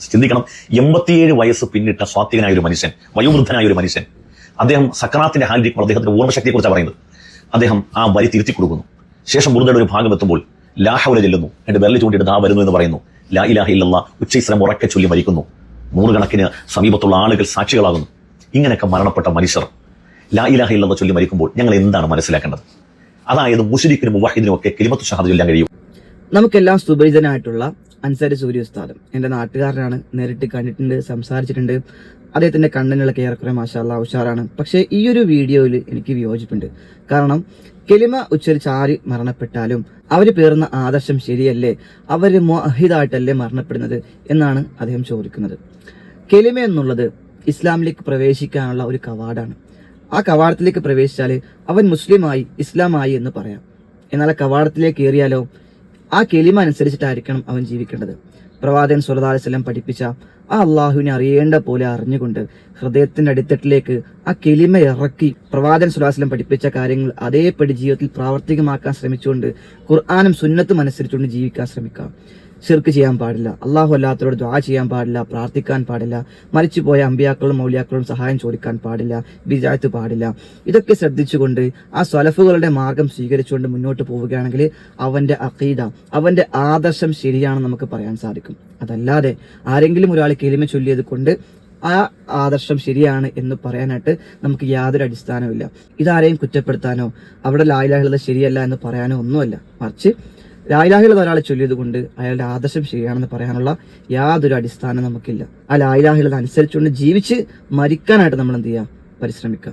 ചിന്തിക്കണം. എൺപത്തിയേഴ് വയസ്സ് പിന്നിട്ട സ്വാത്വികനായ ഒരു മനുഷ്യൻ വയോവൃദ്ധനായ ഒരു മനുഷ്യൻ. അദ്ദേഹം സക്രാത്തിന്റെ ഹാലിരിക്കുമ്പോൾ അദ്ദേഹത്തിന്റെ ഓർമ്മശക്തിയെക്കുറിച്ചാണ് പറയുന്നത്. അദ്ദേഹം ആ വരി തിരുത്തി കൊടുക്കുന്നു. ശേഷം ബുദ്ധയുടെ ഒരു ഭാഗം എത്തുമ്പോൾ ലാഹൗല ചെല്ലുന്നു. എന്റെ വിരൽ ചൂണ്ടിയിട്ട് ആ വരുന്നു എന്ന് പറയുന്നു. ലാ ഇലാഹ ഇല്ലല്ലാ ഉച്ചൈസ്രം ഉറക്കെ ചൊല്ലി മരിക്കുന്നു. നൂറുകണക്കിന് സമീപത്തുള്ള ആളുകൾ സാക്ഷികളാകുന്നു. ഇങ്ങനെയൊക്കെ മരണപ്പെട്ട മനുഷ്യർ ലാ ഇലാഹ ഇല്ലല്ലാ ചൊല്ലി മരിക്കുമ്പോൾ ഞങ്ങൾ എന്താണ് മനസ്സിലാക്കേണ്ടത്? അതായത് മുഷിരിക്കിനും മുവാഹിദിനും ഒക്കെ കിലിമത്ത് ഷഹാദ് ചൊല്ലാൻ കഴിയും. നമുക്കെല്ലാം സുപരിചിതനായിട്ടുള്ള അൻസാരി സൂര്യ ഉസ്താദും. എന്റെ നാട്ടുകാരനാണ് നേരിട്ട് കണ്ടിട്ടുണ്ട് സംസാരിച്ചിട്ടുണ്ട്. അദ്ദേഹത്തിന്റെ കണ്ടന്റുകളൊക്കെ ഏറെക്കുറെ മാഷാല്ല ഉഷാറാണ്. പക്ഷേ ഈ ഒരു വീഡിയോയിൽ എനിക്ക് വിയോജിപ്പുണ്ട്. കാരണം കെലിമ ഉച്ചരിച്ച് ആര് മരണപ്പെട്ടാലും അവർ പേർന്ന ആദർശം ശരിയല്ലേ അവർ മോഹിതായിട്ടല്ലേ മരണപ്പെടുന്നത് എന്നാണ് അദ്ദേഹം ചോദിക്കുന്നത്. കെലിമ എന്നുള്ളത് ഇസ്ലാമിലേക്ക് പ്രവേശിക്കാനുള്ള ഒരു കവാടാണ്. ആ കവാടത്തിലേക്ക് പ്രവേശിച്ചാൽ അവൻ മുസ്ലിമായി ഇസ്ലാമായി എന്ന് പറയാം. എന്നാൽ ആ കവാടത്തിലേക്ക് കയറിയാലോ ആ കെലിമ അനുസരിച്ചിട്ടായിരിക്കണം അവൻ ജീവിക്കേണ്ടത്. പ്രവാചകൻ സുല്ലാ വസ്ലം പഠിപ്പിച്ച ആ അള്ളാഹുവിനെ അറിയേണ്ട പോലെ അറിഞ്ഞുകൊണ്ട് ഹൃദയത്തിന്റെ അടിത്തട്ടിലേക്ക് ആ കെലിമ ഇറക്കി പ്രവാചകൻ സുലാസ്ലം പഠിപ്പിച്ച കാര്യങ്ങൾ അതേപടി ജീവിതത്തിൽ പ്രാവർത്തികമാക്കാൻ ശ്രമിച്ചുകൊണ്ട് ഖുർആാനും സുന്നത്തും അനുസരിച്ചുകൊണ്ട് ജീവിക്കാൻ ശ്രമിക്കാം. ഷിർക്ക് ചെയ്യാൻ പാടില്ല. അള്ളാഹു അല്ലാത്തവരോട് ദ്വാ ചെയ്യാൻ പാടില്ല പ്രാർത്ഥിക്കാൻ പാടില്ല മരിച്ചുപോയ അമ്പിയാക്കളും മൗലിയാക്കളും സഹായം ചോദിക്കാൻ പാടില്ല വിചാരത്ത് പാടില്ല. ഇതൊക്കെ ശ്രദ്ധിച്ചുകൊണ്ട് ആ സ്വലഫുകളുടെ മാർഗം സ്വീകരിച്ചുകൊണ്ട് മുന്നോട്ട് പോവുകയാണെങ്കിൽ അവന്റെ അഖീദ അവന്റെ ആദർശം ശരിയാണെന്ന് നമുക്ക് പറയാൻ സാധിക്കും. അതല്ലാതെ ആരെങ്കിലും ഒരാൾ കിളിമ ചൊല്ലിയത് കൊണ്ട് ആ ആദർശം ശരിയാണ് എന്ന് പറയാനായിട്ട് നമുക്ക് യാതൊരു അടിസ്ഥാനവും ഇല്ല ഇതാരെയും കുറ്റപ്പെടുത്താനോ അവിടെ ലായിലാഹുള്ളത് ശരിയല്ല എന്ന് പറയാനോ ഒന്നുമല്ല. മറിച്ച് ലായിലാഹിളത് ഒരാളെ ചൊല്ലിയത് കൊണ്ട് അയാളുടെ ആദർശം ശരിയാണെന്ന് പറയാനുള്ള യാതൊരു അടിസ്ഥാനം നമുക്കില്ല. ആ ലായിലാഹിളത് അനുസരിച്ചുകൊണ്ട് ജീവിച്ച് മരിക്കാനായിട്ട് നമ്മൾ എന്ത് ചെയ്യുക പരിശ്രമിക്കുക